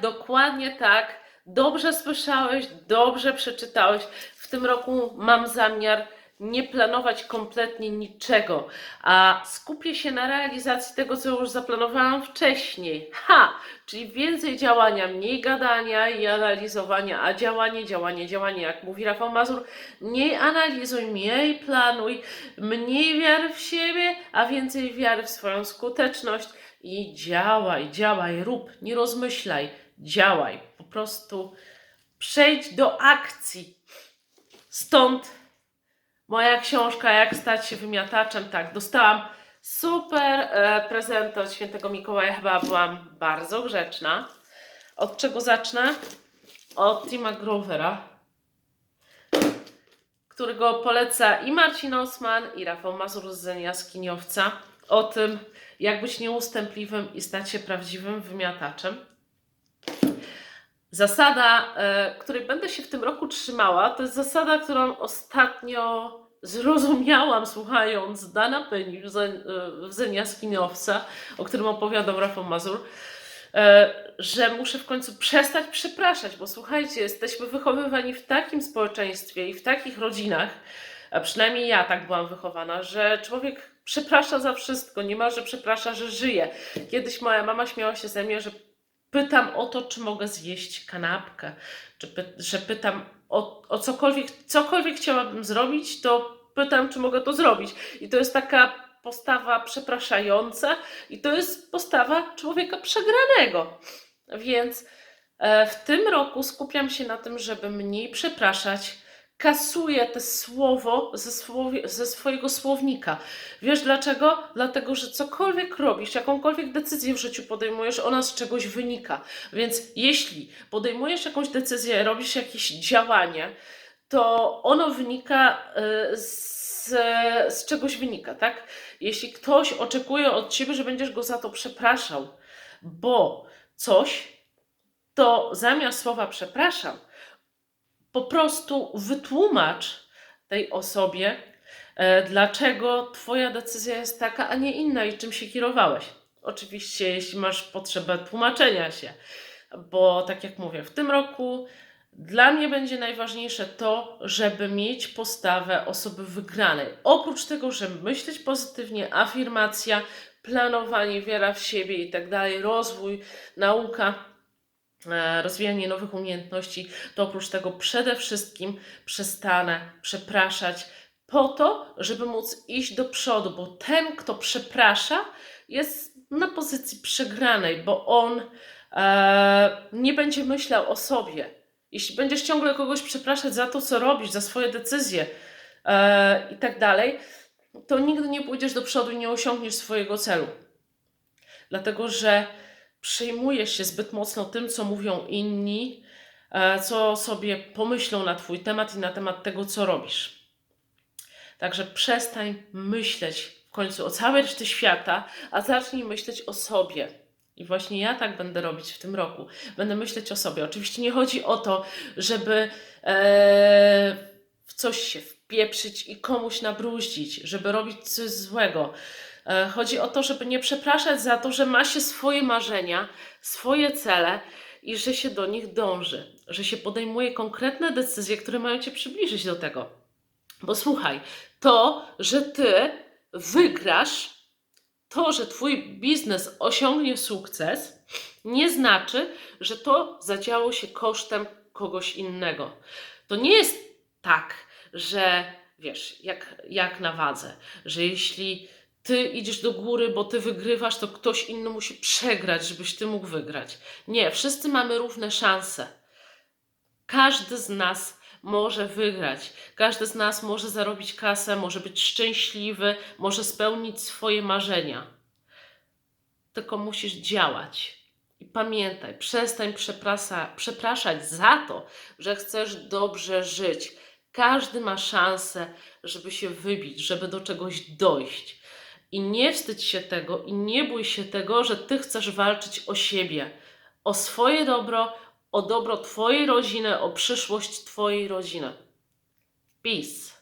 Dokładnie tak. Dobrze słyszałeś, dobrze przeczytałeś. W tym roku mam zamiar nie planować kompletnie niczego, a skupię się na realizacji tego, co już zaplanowałam wcześniej. Ha! Czyli więcej działania, mniej gadania i analizowania, a działanie, działanie, działanie, jak mówi Rafał Mazur, mniej analizuj, mniej planuj, mniej wiary w siebie, a więcej wiary w swoją skuteczność i działaj, działaj, rób, nie rozmyślaj, działaj. Po prostu przejdź do akcji. Stąd moja książka Jak stać się wymiataczem. Tak, dostałam super e, prezenty od świętego Mikołaja. Chyba byłam bardzo grzeczna. Od czego zacznę? Od Tima Grovera, którego poleca i Marcin Osman, i Rafał Mazur z Zenia Skiniowca. O tym, jak być nieustępliwym i stać się prawdziwym wymiataczem. Zasada, e, której będę się w tym roku trzymała, to jest zasada, którą ostatnio zrozumiałam słuchając Dana Penny w Zen- e, o którym opowiadał Rafał Mazur, e, że muszę w końcu przestać przepraszać, bo słuchajcie, jesteśmy wychowywani w takim społeczeństwie i w takich rodzinach, a przynajmniej ja tak byłam wychowana, że człowiek przeprasza za wszystko, nie ma, że przeprasza, że żyje. Kiedyś moja mama śmiała się ze mnie, że pytam o to, czy mogę zjeść kanapkę, czy py, że pytam o, o cokolwiek, cokolwiek chciałabym zrobić, to pytam, czy mogę to zrobić. I to jest taka postawa przepraszająca i to jest postawa człowieka przegranego. Więc e, w tym roku skupiam się na tym, żeby mniej przepraszać. Kasuję to słowo ze, ze swojego słownika. Wiesz dlaczego? Dlatego, że cokolwiek robisz, jakąkolwiek decyzję w życiu podejmujesz, ona z czegoś wynika. Więc jeśli podejmujesz jakąś decyzję, robisz jakieś działanie, to ono wynika y, z, z czegoś wynika, tak? Jeśli ktoś oczekuje od ciebie, że będziesz go za to przepraszał, bo coś, to zamiast słowa przepraszam, po prostu wytłumacz tej osobie, e, dlaczego Twoja decyzja jest taka, a nie inna i czym się kierowałeś. Oczywiście, jeśli masz potrzebę tłumaczenia się, bo tak jak mówię, w tym roku dla mnie będzie najważniejsze to, żeby mieć postawę osoby wygranej. Oprócz tego, że myśleć pozytywnie, afirmacja, planowanie, wiara w siebie i tak dalej, rozwój, nauka, rozwijanie nowych umiejętności, to oprócz tego przede wszystkim przestanę przepraszać po to, żeby móc iść do przodu, bo ten, kto przeprasza, jest na pozycji przegranej, bo on e, nie będzie myślał o sobie. Jeśli będziesz ciągle kogoś przepraszać za to, co robisz, za swoje decyzje e, i tak dalej, to nigdy nie pójdziesz do przodu i nie osiągniesz swojego celu. Dlatego, że przejmujesz się zbyt mocno tym, co mówią inni, e, co sobie pomyślą na Twój temat i na temat tego, co robisz. Także przestań myśleć w końcu o całej reszcie świata, a zacznij myśleć o sobie. I właśnie ja tak będę robić w tym roku. Będę myśleć o sobie. Oczywiście nie chodzi o to, żeby e, w coś się wpieprzyć i komuś nabruździć, żeby robić coś złego. E, chodzi o to, żeby nie przepraszać za to, że ma się swoje marzenia, swoje cele i że się do nich dąży, że się podejmuje konkretne decyzje, które mają cię przybliżyć do tego. Bo słuchaj, to, że ty wygrasz, to, że twój biznes osiągnie sukces, nie znaczy, że to zadziało się kosztem kogoś innego. To nie jest tak, że wiesz, jak, jak na wadze, że jeśli ty idziesz do góry, bo ty wygrywasz, to ktoś inny musi przegrać, żebyś ty mógł wygrać. Nie, wszyscy mamy równe szanse. Każdy z nas może wygrać. Każdy z nas może zarobić kasę, może być szczęśliwy, może spełnić swoje marzenia. Tylko musisz działać. I pamiętaj, przestań przepraszać za to, że chcesz dobrze żyć. Każdy ma szansę, żeby się wybić, żeby do czegoś dojść. I nie wstydź się tego i nie bój się tego, że ty chcesz walczyć o siebie, o swoje dobro, o dobro Twojej rodziny, o przyszłość Twojej rodziny. Peace.